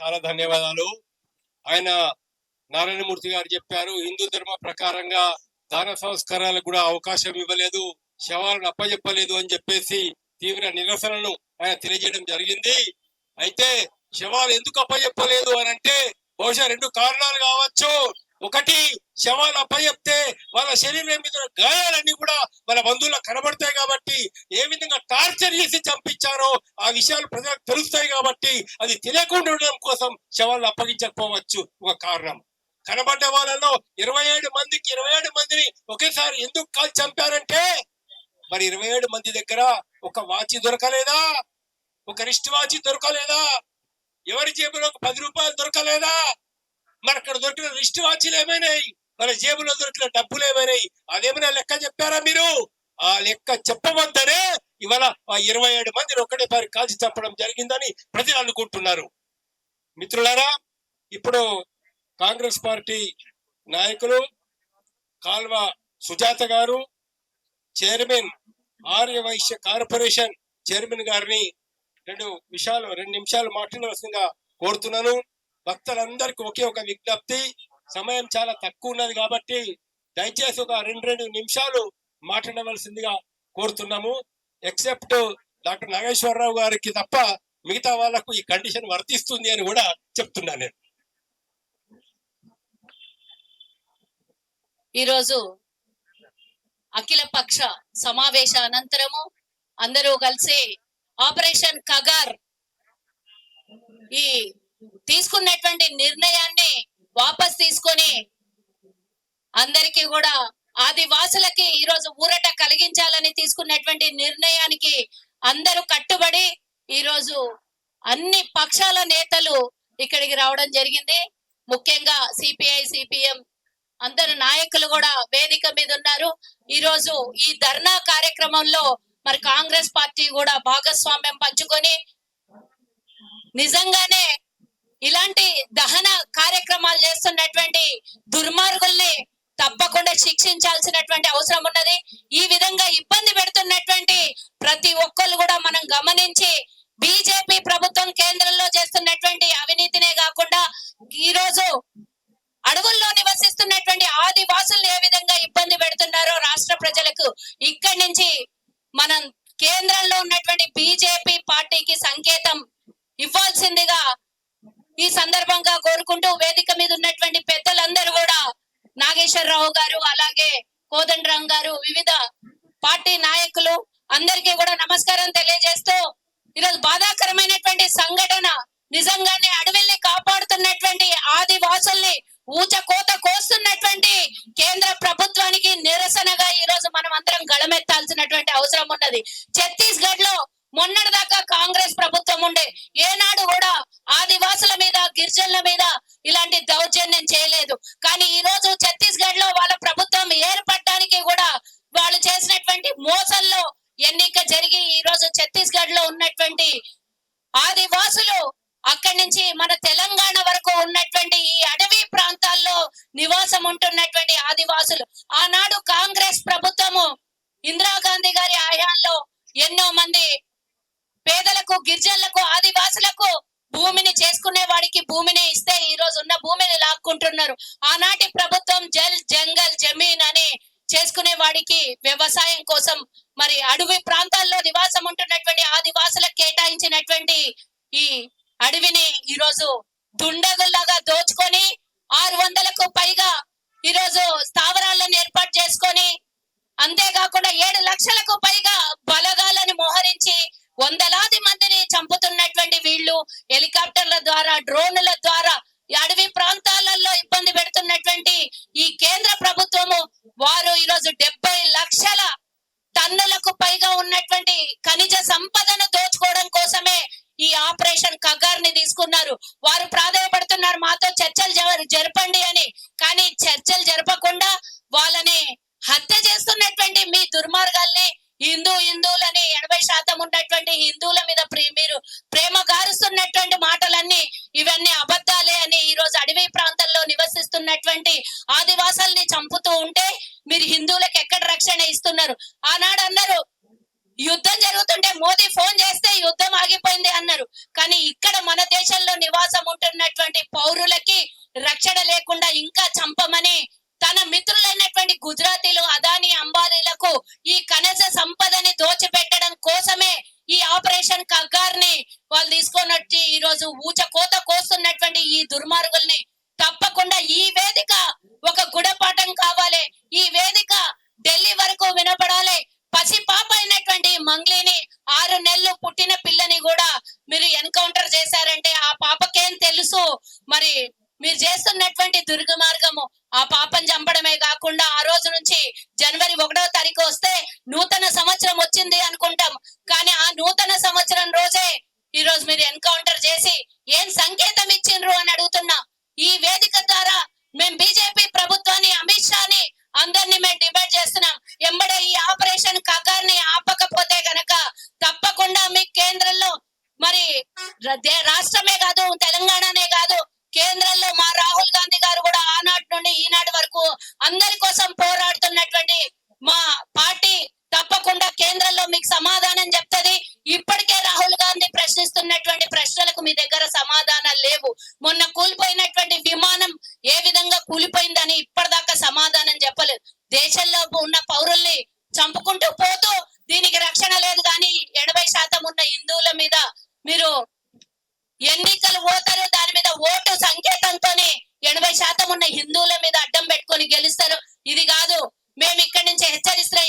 చాలా ధన్యవాదాలు. ఆయన నారాయణమూర్తి గారు చెప్పారు హిందూ ధర్మ ప్రకారంగా దాన సంస్కారాలకు కూడా అవకాశం ఇవ్వలేదు శవాలను అప్పచెప్పలేదు అని చెప్పేసి తీవ్ర నిరసనను ఆయన తెలియజేయడం జరిగింది. అయితే శవాలు ఎందుకు అప్పచెప్పలేదు అని అంటే బహుశా రెండు కారణాలు కావచ్చు. ఒకటి శవాలు అప్పచెప్తే వాళ్ళ శరీరం మీద గాయాలన్నీ కూడా వాళ్ళ బంధువులకు కనబడతాయి కాబట్టి ఏ విధంగా టార్చర్ చేసి చంపించారో ఆ విషయాలు ప్రజలకు తెలుస్తాయి కాబట్టి అది తెలియకుండా ఉండడం కోసం శవాలను అప్పగించకపోవచ్చు ఒక కారణం. కనబడ్డ వాళ్ళలో ఇరవై ఏడు మందికి ఇరవై ఏడు మందిని ఒకేసారి ఎందుకు కాల్ చంపారంటే? మరి ఇరవై ఏడు మంది దగ్గర ఒక వాచి దొరకలేదా? ఒక రిస్ట్ వాచి దొరకలేదా? ఎవరి జేబులో ఒక పది రూపాయలు దొరకలేదా? మరి అక్కడ దొరికిన రిస్ట్ వాచ్లు ఏమైనాయి? మన జేబులో దొరికిన డబ్బులు ఏమైనాయి? అదేమైనా లెక్క చెప్పారా మీరు? ఆ లెక్క చెప్పవద్దనే ఇవాళ ఆ ఇరవై ఏడు మందిని ఒకటేసారి కాల్చి చెప్పడం జరిగిందని ప్రజలు అనుకుంటున్నారు. మిత్రులారా ఇప్పుడు కాంగ్రెస్ పార్టీ నాయకులు కాల్వ సుజాత గారు chairman Arya Vysya corporation chairman గారిని రెండు విషయాలు రెండు నిమిషాలు మాట్లాడవలసిందిగా కోరుతున్నాను. భక్తులందరికీ ఒకే ఒక విజ్ఞప్తి. సమయం చాలా తక్కువ ఉన్నది కాబట్టి దయచేసి ఒక రెండు రెండు నిమిషాలు మాట్లాడవలసిందిగా కోరుతున్నాము. ఎక్సెప్ట్ డాక్టర్ నాగేశ్వరరావు గారికి తప్ప మిగతా వాళ్ళకు ఈ కండిషన్ వర్తిస్తుంది అని కూడా చెప్తున్నాను నేను. ఈరోజు అఖిల పక్ష సమావేశ అనంతరము అందరూ కలిసి ఆపరేషన్ కగార్ ఈ తీసుకున్నటువంటి నిర్ణయాన్ని వాపస్ తీసుకొని అందరికీ కూడా ఆదివాసులకి ఈరోజు ఊరట కలిగించాలని తీసుకున్నటువంటి నిర్ణయానికి అందరూ కట్టుబడి ఈరోజు అన్ని పక్షాల నేతలు ఇక్కడికి రావడం జరిగింది. ముఖ్యంగా సిపిఐ సిపిఎం అందరు నాయకులు కూడా వేదిక మీద ఉన్నారు. ఈ రోజు ఈ ధర్నా కార్యక్రమంలో మరి కాంగ్రెస్ పార్టీ కూడా భాగస్వామ్యం పంచుకొని నిజంగానే ఇలాంటి దహన కార్యక్రమాలు చేస్తున్నటువంటి దుర్మార్గుల్ని తప్పకుండా శిక్షించాల్సినటువంటి అవసరం ఉన్నది. ఈ విధంగా ఇబ్బంది పెడుతున్నటువంటి ప్రతి ఒక్కరు కూడా మనం గమనించి బీజేపీ ప్రభుత్వం కేంద్రంలో చేస్తున్నటువంటి అవినీతినే కాకుండా ఈ రోజు అడవుల్లో నివసిస్తున్నటువంటి ఆదివాసులు ఏ విధంగా ఇబ్బంది పెడుతున్నారో రాష్ట్ర ప్రజలకు ఇక్కడి నుంచి మనం కేంద్రంలో ఉన్నటువంటి బీజేపీ పార్టీకి సంకేతం ఇవ్వాల్సిందిగా ఈ సందర్భంగా కోరుకుంటూ వేదిక మీద ఉన్నటువంటి పెద్దలందరూ కూడా నాగేశ్వరరావు గారు అలాగే కోదండరాం గారు వివిధ పార్టీ నాయకులు అందరికీ కూడా నమస్కారం తెలియజేస్తూ ఈరోజు బాధాకరమైనటువంటి సంఘటన నిజంగానే అడవిల్ని కాపాడుతున్నటువంటి ఆదివాసుల్ని ఊచ కోత కోస్తున్నటువంటి కేంద్ర ప్రభుత్వానికి నిరసనగా ఈ రోజు మనం అందరం గళమెత్తాల్సినటువంటి అవసరం ఉన్నది. ఛత్తీస్గఢ్లో మొన్నటి దాకా కాంగ్రెస్ ప్రభుత్వం ఉండే. ఏనాడు ఆదివాసుల మీద గిరిజనుల మీద ఇలాంటి దౌర్జన్యం చేయలేదు. కానీ ఈ రోజు ఛత్తీస్గఢ్లో వాళ్ళ ప్రభుత్వం ఏర్పడడానికి కూడా వాళ్ళు చేసినటువంటి మోసంలో ఎన్నిక జరిగి ఈ రోజు ఛత్తీస్గఢ్లో ఉన్నటువంటి ఆదివాసులు అక్కడి నుంచి మన తెలంగాణ వరకు ఉన్నటువంటి ఈ అడవి ప్రాంతాల్లో నివాసం ఉంటున్నటువంటి ఆదివాసులు. ఆనాడు కాంగ్రెస్ ప్రభుత్వము ఇందిరాగాంధీ గారి హయాంలో ఎన్నో మంది పేదలకు గిరిజనులకు ఆదివాసులకు భూమిని చేసుకునే వాడికి భూమిని ఇస్తే ఈ రోజు ఉన్న భూమిని లాక్కుంటున్నారు. ఆనాటి ప్రభుత్వం జల్ జంగల్ జమీన్ అని చేసుకునే వాడికి వ్యవసాయం కోసం మరి అడవి ప్రాంతాల్లో నివాసం ఉంటున్నటువంటి ఆదివాసులకు కేటాయించినటువంటి ఈ అడవిని ఈ రోజు దుండగుల్లాగా దోచుకొని ఆరు వందలకు పైగా ఈ రోజు స్థావరాలను ఏర్పాటు చేసుకొని అంతేకాకుండా ఏడు లక్షలకు పైగా బలగాలను మోహరించి వందలాది మందిని చంపుతున్నటువంటి వీళ్ళు హెలికాప్టర్ల ద్వారా డ్రోన్ల ద్వారా ఈ అడవి ప్రాంతాలలో ఇబ్బంది పెడుతున్నటువంటి ఈ కేంద్ర ప్రభుత్వము వారు ఈరోజు డెబ్బై లక్షల టన్నులకు పైగా ఉన్నటువంటి ఖనిజ సంపదను దోచుకోవడం కోసమే ఈ ఆపరేషన్ కగార్ని తీసుకున్నారు. వారు ప్రాధాయపడుతున్నారు మాతో చర్చలు జరపండి అని. కానీ చర్చలు జరపకుండా వాళ్ళని హత్య చేస్తున్నటువంటి మీ దుర్మార్గాల్ని హిందూ హిందువులని ఎనభై శాతం ఉన్నటువంటి హిందువుల మీద మీరు ప్రేమ గారుస్తున్నటువంటి మాటలన్నీ ఇవన్నీ అబద్ధాలే అని ఈ రోజు అడవి ప్రాంతాల్లో నివసిస్తున్నటువంటి ఆదివాసాలని చంపుతూ ఉంటే మీరు హిందువులకు ఎక్కడ రక్షణ ఇస్తున్నారు? ఆనాడు అన్నారు యుద్ధం జరుగుతుంటే మోదీ ఫోన్ చేస్తే యుద్ధం ఆగిపోయింది అన్నారు. కానీ ఇక్కడ మన దేశంలో నివాసం ఉంటున్నటువంటి పౌరులకి రక్షణ లేకుండా ఇంకా చంపమని తన మిత్రులైనటువంటి గుజరాతీలు అదాని అంబానీలకు ఈ కనజ సంపదని దోచిపెట్టడం కోసమే ఈ ఆపరేషన్ కగార్ని వాళ్ళు తీసుకొని వచ్చి ఈ రోజు ఊచ కోత కోస్తున్నటువంటి ఈ దుర్మార్గుల్ని తప్పకుండా ఈ వేదిక ఒక గుడపాఠం కావాలి. ఈ వేదిక చంపడమే ఆ రోజు నుంచి జనవరి ఒకటో తారీఖు వస్తే నూతన సంవత్సరం వచ్చింది అనుకుంటాం. కానీ ఆ నూతన సంవత్సరం రోజే ఈ రోజు మీరు ఎన్కౌంటర్ చేసి ఏం సంకేతం ఇచ్చిండ్రు అని అడుగుతున్నా. ఈ వేదిక ద్వారా మేము బీజేపీ మొన్న కూలిపోయినటువంటి విమానం ఏ విధంగా కూలిపోయిందని ఇప్పటిదాకా సమాధానం చెప్పలేదు. దేశంలో ఉన్న పౌరుల్ని చంపుకుంటూ పోతూ దీనికి రక్షణ లేదు కానీ ఎనభై శాతం ఉన్న హిందువుల మీద మీరు ఎన్నికలు పోతారు దాని మీద ఓటు సంకేతంతోనే ఎనభై శాతం ఉన్న హిందువుల మీద అడ్డం పెట్టుకొని గెలుస్తారు. ఇది కాదు మేము ఇక్కడి నుంచి హెచ్చరిస్తున్న